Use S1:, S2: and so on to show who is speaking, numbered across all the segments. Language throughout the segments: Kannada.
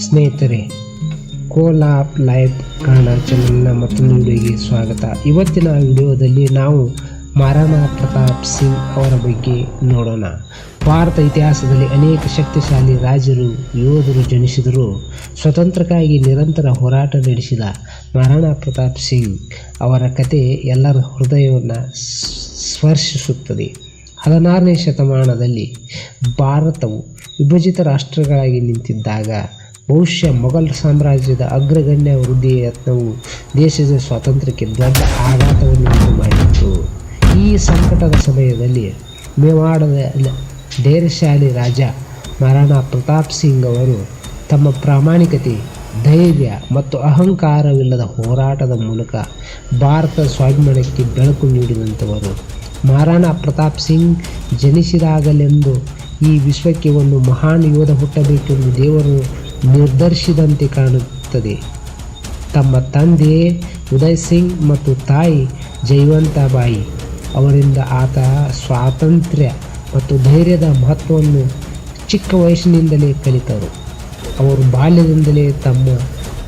S1: ಸ್ನೇಹಿತರೆ, ಕೋಲಾಪ್ ಲೈವ್ ಕನ್ನಡ ಚಾನಲ್ನ ಮತ್ತೊಂದು ವಿಡಿಯೋಗೆ ಸ್ವಾಗತ. ಇವತ್ತಿನ ವಿಡಿಯೋದಲ್ಲಿ ನಾವು ಮಹಾರಾಣಾ ಪ್ರತಾಪ್ ಸಿಂಗ್ ಅವರ ಬಗ್ಗೆ ನೋಡೋಣ. ಭಾರತ ಇತಿಹಾಸದಲ್ಲಿ ಅನೇಕ ಶಕ್ತಿಶಾಲಿ ರಾಜರು, ಯೋಧರು ಜನಿಸಿದರು ಸ್ವತಂತ್ರಕ್ಕಾಗಿ ನಿರಂತರ ಹೋರಾಟ ನಡೆಸಿದ ಮಹಾರಾಣಾ ಪ್ರತಾಪ್ ಸಿಂಗ್ ಅವರ ಕತೆ ಎಲ್ಲರ ಹೃದಯವನ್ನು ಸ್ಪರ್ಶಿಸುತ್ತದೆ. ಹದಿನಾರನೇ ಶತಮಾನದಲ್ಲಿ ಭಾರತವು ವಿಭಜಿತ ರಾಷ್ಟ್ರಗಳಾಗಿ ನಿಂತಿದ್ದಾಗ ಬಹುಶಃ ಮೊಘಲ್ ಸಾಮ್ರಾಜ್ಯದ ಅಗ್ರಗಣ್ಯ ವೃದ್ಧಿಯ ಯತ್ನವು ದೇಶದ ಸ್ವಾತಂತ್ರ್ಯಕ್ಕೆ ದೊಡ್ಡ ಆಘಾತವನ್ನು ಮಾಡಿತ್ತು ಈ ಸಂಕಟದ ಸಮಯದಲ್ಲಿ ಮೇವಾಡದ ಧೈರ್ಯಶಾಲಿ ರಾಜ ಮಹಾರಾಣಾ ಪ್ರತಾಪ್ ಸಿಂಗ್ ಅವರು ತಮ್ಮ ಪ್ರಾಮಾಣಿಕತೆ, ಧೈರ್ಯ ಮತ್ತು ಅಹಂಕಾರವಿಲ್ಲದ ಹೋರಾಟದ ಮೂಲಕ ಭಾರತ ಸ್ವಾಭಿಮಾನಕ್ಕೆ ಬೆಳಕು ನೀಡಿದಂಥವರು. ಮಹಾರಾಣಾ ಪ್ರತಾಪ್ ಸಿಂಗ್ ಜನಿಸಿದಾಗಲೆಂದು ಈ ವಿಶ್ವಕ್ಕೆ ಒಂದು ಮಹಾನ್ ಯೋಧ ಹುಟ್ಟಬೇಕೆಂದು ದೇವರು ನಿರ್ಧರಿಸಿದಂತೆ ಕಾಣುತ್ತದೆ. ತಮ್ಮ ತಂದೆ ಉದಯ್ ಸಿಂಗ್ ಮತ್ತು ತಾಯಿ ಜೈವಂತಾಬಾಯಿ ಅವರಿಂದ ಆತ ಸ್ವಾತಂತ್ರ್ಯ ಮತ್ತು ಧೈರ್ಯದ ಮಹತ್ವವನ್ನು ಚಿಕ್ಕ ವಯಸ್ಸಿನಿಂದಲೇ ಕಲಿತರು. ಅವರು ಬಾಲ್ಯದಿಂದಲೇ ತಮ್ಮ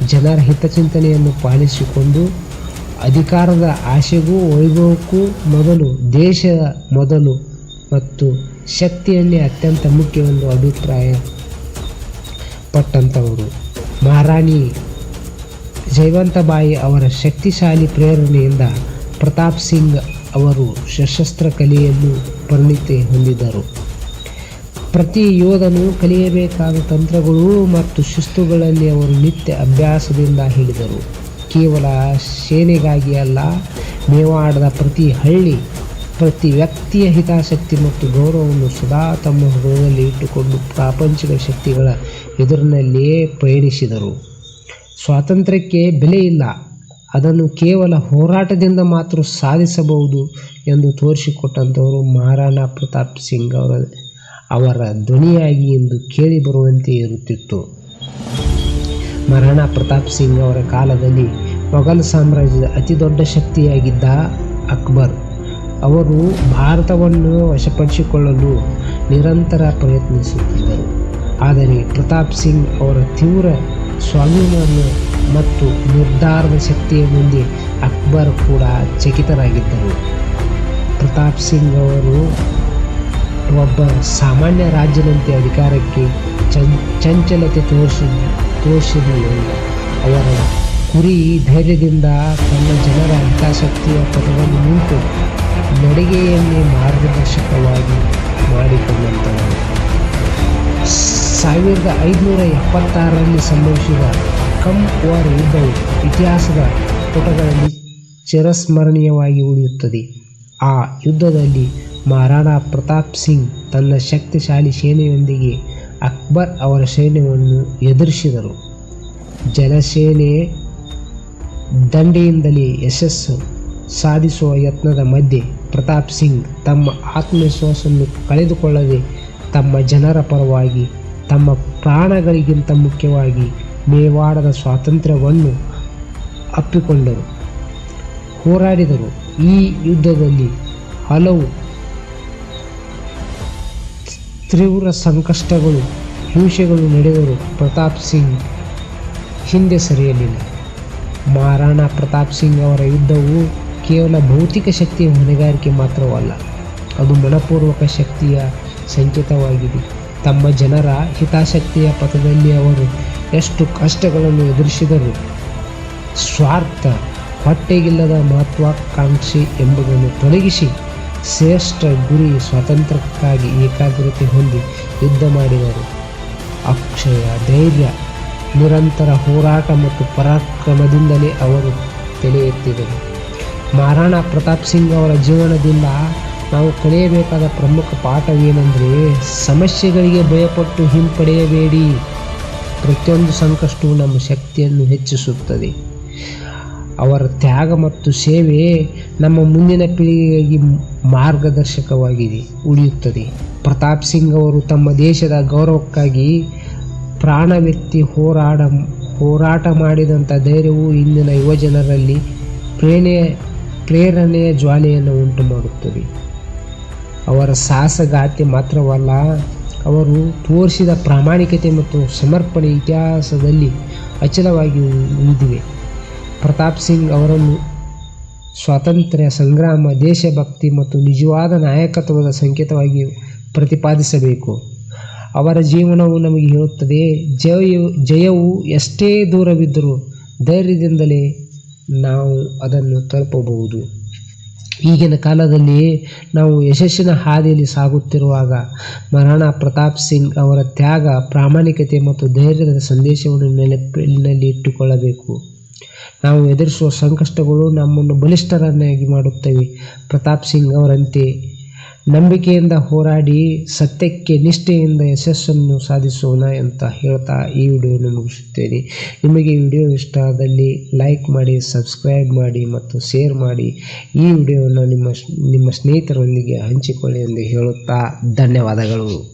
S1: ಜನರ ಹಿತಚಿಂತನೆಯನ್ನು ಪಾಲಿಸಿಕೊಂಡು ಅಧಿಕಾರದ ಆಶೆಗೂ ವೈಭವಕ್ಕೂ ಮೊದಲು ದೇಶದ ಮೊದಲು ಮತ್ತು ಶಕ್ತಿಯನ್ನೇ ಅತ್ಯಂತ ಮುಖ್ಯವೆಂದು ಅಭಿಪ್ರಾಯ ಪಟ್ಟಂಥವರು ಮಹಾರಾಣಿ ಜಯವಂತಬಾಯಿ ಅವರ ಶಕ್ತಿಶಾಲಿ ಪ್ರೇರಣೆಯಿಂದ ಪ್ರತಾಪ್ ಸಿಂಗ್ ಅವರು ಸಶಸ್ತ್ರ ಕಲೆಯನ್ನು ಪರಿಣಿತಿ ಹೊಂದಿದರು. ಪ್ರತಿ ಯೋಧನು ಕಲಿಯಬೇಕಾದ ತಂತ್ರಗಳು ಮತ್ತು ಶಿಸ್ತುಗಳಲ್ಲಿ ಅವರು ನಿತ್ಯ ಅಭ್ಯಾಸದಿಂದ ಹೇಳಿದರು ಕೇವಲ ಸೇನೆಗಾಗಿ ಅಲ್ಲ, ಮೇವಾಡದ ಪ್ರತಿ ಹಳ್ಳಿ ಪ್ರತಿ ವ್ಯಕ್ತಿಯ ಹಿತಾಸಕ್ತಿ ಮತ್ತು ಗೌರವವನ್ನು ಸದಾ ತಮ್ಮ ಹೃದಯದಲ್ಲಿ ಇಟ್ಟುಕೊಂಡು ಪ್ರಾಪಂಚಿಕ ಶಕ್ತಿಗಳ ಎದುರಿನಲ್ಲಿಯೇ ಪಯಣಿಸಿದರು. ಸ್ವಾತಂತ್ರ್ಯಕ್ಕೆ ಬೆಲೆ ಇಲ್ಲ. ಅದನ್ನು ಕೇವಲ ಹೋರಾಟದಿಂದ ಮಾತ್ರ ಸಾಧಿಸಬಹುದು ಎಂದು ತೋರಿಸಿಕೊಟ್ಟಂಥವರು ಮಹಾರಾಣಾ ಪ್ರತಾಪ್ ಸಿಂಗ್ ಅವರ ಅವರ ಧ್ವನಿಯಾಗಿ ಎಂದು ಕೇಳಿ ಬರುವಂತೆ ಇರುತ್ತಿತ್ತು. ಮಹಾರಾಣಾ ಪ್ರತಾಪ್ ಸಿಂಗ್ ಅವರ ಕಾಲದಲ್ಲಿ ಮೊಘಲ್ ಸಾಮ್ರಾಜ್ಯದ ಅತಿ ದೊಡ್ಡ ಶಕ್ತಿಯಾಗಿದ್ದ ಅಕ್ಬರ್ ಅವರು ಭಾರತವನ್ನು ವಶಪಡಿಸಿಕೊಳ್ಳಲು ನಿರಂತರ ಪ್ರಯತ್ನಿಸುತ್ತಿದ್ದರು. ಆದರೆ ಪ್ರತಾಪ್ ಸಿಂಗ್ ಅವರ ತೀವ್ರ ಸ್ವಾಭಿಮಾನ ಮತ್ತು ನಿರ್ಧಾರದ ಶಕ್ತಿಯ ಮುಂದೆ ಅಕ್ಬರ್ ಕೂಡ ಚಕಿತರಾಗಿದ್ದರು. ಪ್ರತಾಪ್ ಸಿಂಗ್ ಅವರು ಒಬ್ಬ ಸಾಮಾನ್ಯ ರಾಜ್ಯನಂತೆ ಅಧಿಕಾರಕ್ಕೆ ಚಂಚಲತೆ ತೋರಿಸಿ ತೋರಿಸಿರಲಿಲ್ಲ ಅವರ ಕುರಿ ಧೈರ್ಯದಿಂದ ತನ್ನ ಜನರ ಹಿತಾಸಕ್ತಿಯ ಪಥವನ್ನು ನಿಂತು ನಡಿಗೆಯನ್ನೇ ಮಾರ್ಗದರ್ಶಕವಾಗಿ ಮಾಡಿಕೊಂಡಂಥವರು ಸಾವಿರದ ಐದುನೂರ ಎಪ್ಪತ್ತಾರರಲ್ಲಿ ಸಂಭವಿಸಿದ ಕಮ್ ವಾರ್ ಯುದ್ಧವು ಇತಿಹಾಸದ ಪುಟಗಳಲ್ಲಿ ಚಿರಸ್ಮರಣೀಯವಾಗಿ ಉಳಿಯುತ್ತದೆ. ಆ ಯುದ್ಧದಲ್ಲಿ ಮಹಾರಾಣಾ ಪ್ರತಾಪ್ ಸಿಂಗ್ ತನ್ನ ಶಕ್ತಿಶಾಲಿ ಸೇನೆಯೊಂದಿಗೆ ಅಕ್ಬರ್ ಅವರ ಸೈನ್ಯವನ್ನು ಎದುರಿಸಿದರು. ಜಲಸೇನೆ ದಂಡೆಯಿಂದಲೇ ಯಶಸ್ಸು ಸಾಧಿಸುವ ಯತ್ನದ ಮಧ್ಯೆ ಪ್ರತಾಪ್ ಸಿಂಗ್ ತಮ್ಮ ಆತ್ಮವಿಶ್ವಾಸವನ್ನು ಕಳೆದುಕೊಳ್ಳದೆ ತಮ್ಮ ಜನರ ಪರವಾಗಿ, ತಮ್ಮ ಪ್ರಾಣಗಳಿಗಿಂತ ಮುಖ್ಯವಾಗಿ ಮೇವಾಡದ ಸ್ವಾತಂತ್ರ್ಯವನ್ನು ಅಪ್ಪಿಕೊಂಡರು. ಹೋರಾಡಿದರು. ಈ ಯುದ್ಧದಲ್ಲಿ ಹಲವು ತೀವ್ರ ಸಂಕಷ್ಟಗಳು, ಹಿಂಸೆಗಳು ನಡೆದರೂ ಪ್ರತಾಪ್ ಸಿಂಗ್ ಹಿಂದೆ ಸರಿಯಲಿಲ್ಲ. ಮಹಾರಾಣಾ ಪ್ರತಾಪ್ ಸಿಂಗ್ ಅವರ ಯುದ್ಧವು ಕೇವಲ ಭೌತಿಕ ಶಕ್ತಿಯ ಹೊಣೆಗಾರಿಕೆ ಮಾತ್ರವಲ್ಲ, ಅದು ಮನಪೂರ್ವಕ ಶಕ್ತಿಯ ಸಂಕೇತವಾಗಿದೆ. ತಮ್ಮ ಜನರ ಹಿತಾಸಕ್ತಿಯ ಪಥದಲ್ಲಿ ಅವರು ಎಷ್ಟು ಕಷ್ಟಗಳನ್ನು ಎದುರಿಸಿದರು ಸ್ವಾರ್ಥ ಹೊಟ್ಟೆಗಿಲ್ಲದ ಮಹತ್ವಾಕಾಂಕ್ಷಿ ಎಂಬುದನ್ನು ತೊಲಗಿಸಿ ಶ್ರೇಷ್ಠ ಗುರಿ ಸ್ವಾತಂತ್ರ್ಯಕ್ಕಾಗಿ ಏಕಾಗ್ರತೆ ಹೊಂದಿ ಯುದ್ಧ ಮಾಡಿದರು. ಅಕ್ಷಯ, ಧೈರ್ಯ, ನಿರಂತರ ಹೋರಾಟ ಮತ್ತು ಪರಾಕ್ರಮದಿಂದಲೇ ಅವರು ತಲೆ ಎತ್ತಿದರು. ಮಹಾರಾಣಾ ಪ್ರತಾಪ್ ಸಿಂಗ್ ಅವರ ಜೀವನದಿಂದ ನಾವು ಕಲಿಯಬೇಕಾದ ಪ್ರಮುಖ ಪಾಠವೇನೆಂದರೆ ಸಮಸ್ಯೆಗಳಿಗೆ ಭಯಪಟ್ಟು ಹಿಂಪಡೆಯಬೇಡಿ. ಪ್ರತಿಯೊಂದು ಸಂಕಷ್ಟವು ನಮ್ಮ ಶಕ್ತಿಯನ್ನು ಹೆಚ್ಚಿಸುತ್ತದೆ. ಅವರ ತ್ಯಾಗ ಮತ್ತು ಸೇವೆ ನಮ್ಮ ಮುಂದಿನ ಪೀಳಿಗೆಗಾಗಿ ಮಾರ್ಗದರ್ಶಕವಾಗಿದೆ, ಉಳಿಯುತ್ತದೆ. ಪ್ರತಾಪ್ ಸಿಂಗ್ ಅವರು ತಮ್ಮ ದೇಶದ ಗೌರವಕ್ಕಾಗಿ ಪ್ರಾಣವೆತ್ತಿ ಹೋರಾಡ, ಹೋರಾಟ ಮಾಡಿದಂಥ ಧೈರ್ಯವು ಇಂದಿನ ಯುವಜನರಲ್ಲಿ ಪ್ರೇರಣೆ ಪ್ರೇರಣೆಯ ಜ್ವಾಲೆಯನ್ನು ಉಂಟು ಮಾಡುತ್ತದೆ. ಅವರ ಸಾಹಸಗಾತಿ ಮಾತ್ರವಲ್ಲ, ಅವರು ತೋರಿಸಿದ ಪ್ರಾಮಾಣಿಕತೆ ಮತ್ತು ಸಮರ್ಪಣೆ ಇತಿಹಾಸದಲ್ಲಿ ಅಚಲವಾಗಿ ಉಳಿದಿವೆ. ಪ್ರತಾಪ್ ಸಿಂಗ್ ಅವರನ್ನು ಸ್ವಾತಂತ್ರ್ಯ, ಸಂಗ್ರಾಮ, ದೇಶಭಕ್ತಿ ಮತ್ತು ನಿಜವಾದ ನಾಯಕತ್ವದ ಸಂಕೇತವಾಗಿ ಪ್ರತಿಪಾದಿಸಬೇಕು. ಅವರ ಜೀವನವು ನಮಗೆ ಹೇಳುತ್ತದೆ ಜಯ ಜಯವು ಎಷ್ಟೇ ದೂರವಿದ್ದರೂ ಧೈರ್ಯದಿಂದಲೇ ನಾವು ಅದನ್ನು ತಲುಪಬಹುದು. ಈಗಿನ ಕಾಲದಲ್ಲಿ ನಾವು ಯಶಸ್ಸಿನ ಹಾದಿಯಲ್ಲಿ ಸಾಗುತ್ತಿರುವಾಗ ಮಹಾರಾಣಾ ಪ್ರತಾಪ್ ಸಿಂಗ್ ಅವರ ತ್ಯಾಗ, ಪ್ರಾಮಾಣಿಕತೆ ಮತ್ತು ಧೈರ್ಯದ ಸಂದೇಶವನ್ನು ನೆನಪಿನಲ್ಲಿ ಇಟ್ಟುಕೊಳ್ಳಬೇಕು. ನಾವು ಎದುರಿಸುವ ಸಂಕಷ್ಟಗಳು ನಮ್ಮನ್ನು ಬಲಿಷ್ಠರನ್ನಾಗಿ ಮಾಡುತ್ತವೆ. ಪ್ರತಾಪ್ ಸಿಂಗ್ ಅವರಂತೆ ನಂಬಿಕೆಯಿಂದ ಹೋರಾಡಿ, ಸತ್ಯಕ್ಕೆ ನಿಷ್ಠೆಯಿಂದ ಯಶಸ್ಸನ್ನು ಸಾಧಿಸೋಣ ಅಂತ ಹೇಳ್ತಾ ಈ ವಿಡಿಯೋನ ಮುಗಿಸುತ್ತೇನೆ. ನಿಮಗೆ ವಿಡಿಯೋ ಇಷ್ಟ ಆದಲ್ಲಿ ಲೈಕ್ ಮಾಡಿ, ಸಬ್ಸ್ಕ್ರೈಬ್ ಮಾಡಿ ಮತ್ತು ಶೇರ್ ಮಾಡಿ. ಈ ವಿಡಿಯೋವನ್ನು ನಿಮ್ಮ ನಿಮ್ಮ ಸ್ನೇಹಿತರೊಂದಿಗೆ ಹಂಚಿಕೊಳ್ಳಿ ಎಂದು ಹೇಳುತ್ತಾ ಧನ್ಯವಾದಗಳು.